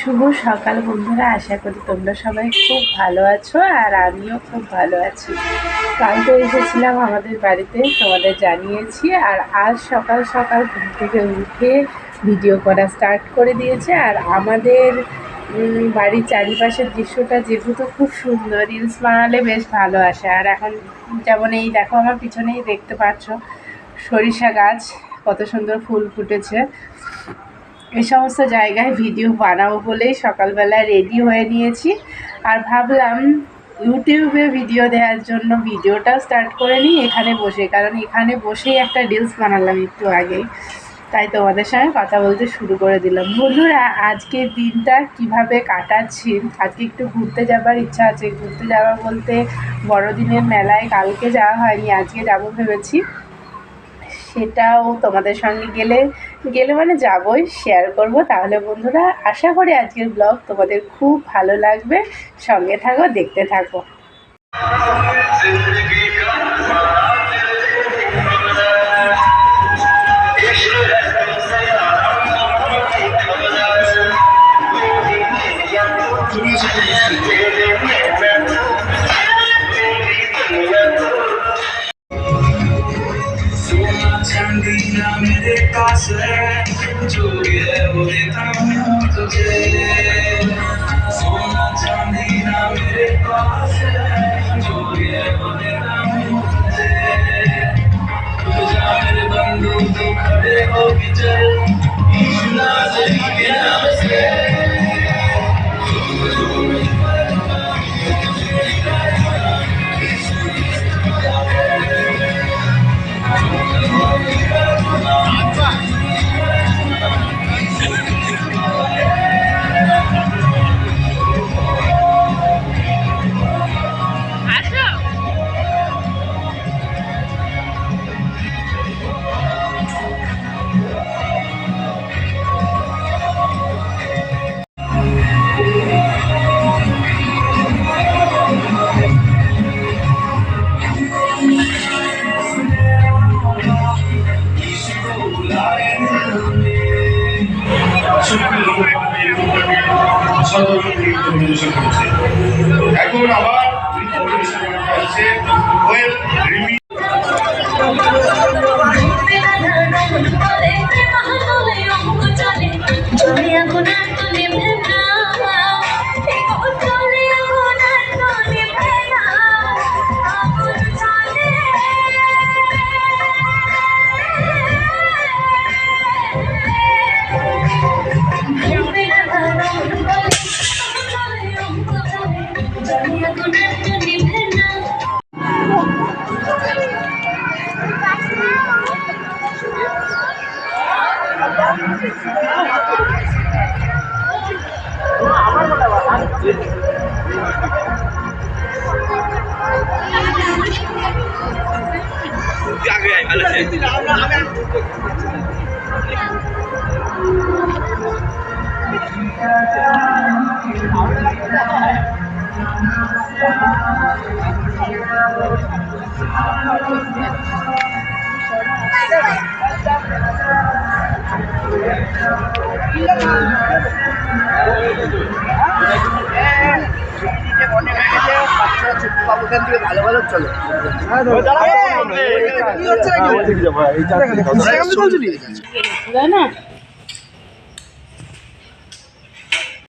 শুভ সকাল বন্ধুরা, আশা করি তোমরা সবাই খুব ভালো আছো আর আমিও খুব ভালো আছি। কালকে এসেছিলাম আমাদের বাড়িতে, তোমাদের জানিয়েছি আর আজ সকাল সকাল ঘুম থেকে উঠে ভিডিও করা স্টার্ট করে দিয়েছে আর আমাদের বাড়ির চারিপাশের দৃশ্যটা যেহেতু খুব সুন্দর রিলস বানালে বেশ ভালো আসে। আর এখন যেমন এই দেখো আমার পিছনেই দেখতে পাচ্ছ সরিষা গাছ, কত সুন্দর ফুল ফুটেছে। এই সমস্ত জায়গায় ভিডিও বানাবো বলেই সকালবেলা রেডি হয়ে নিয়েছি। আর ভাবলাম ইউটিউবে ভিডিও দেওয়ার জন্য ভিডিওটা স্টার্ট করে নিই এখানে বসে। কারণ এখানে বসেই একটা রিলস বানালাম একটু আগেই তাই তোমাদের সঙ্গে কথা বলতে শুরু করে দিলাম। বন্ধুরা, আজকের দিনটা কীভাবে কাটাচ্ছি? আজকে একটু ঘুরতে যাবার ইচ্ছা আছে। ঘুরতে যাওয়া বলতে বড়দিনের মেলায় কালকে যাওয়া হয়নি, আজকে যাব ভেবেছি। সেটাও তোমাদের সঙ্গে গেলে গেলে মানে যাবই শেয়ার করব। তাহলে বন্ধুরা, আশা করি আজকের ব্লগ তোমাদের খুব ভালো লাগবে। সঙ্গে থাকো, দেখতে থাকো। सोना चांदी ना मेरे पास है जो भी है वो देता हूँ तुझे এখন আবার পরিবেশন आगे आई वाला से Thank you. রিমি ভালো ভালো চলো না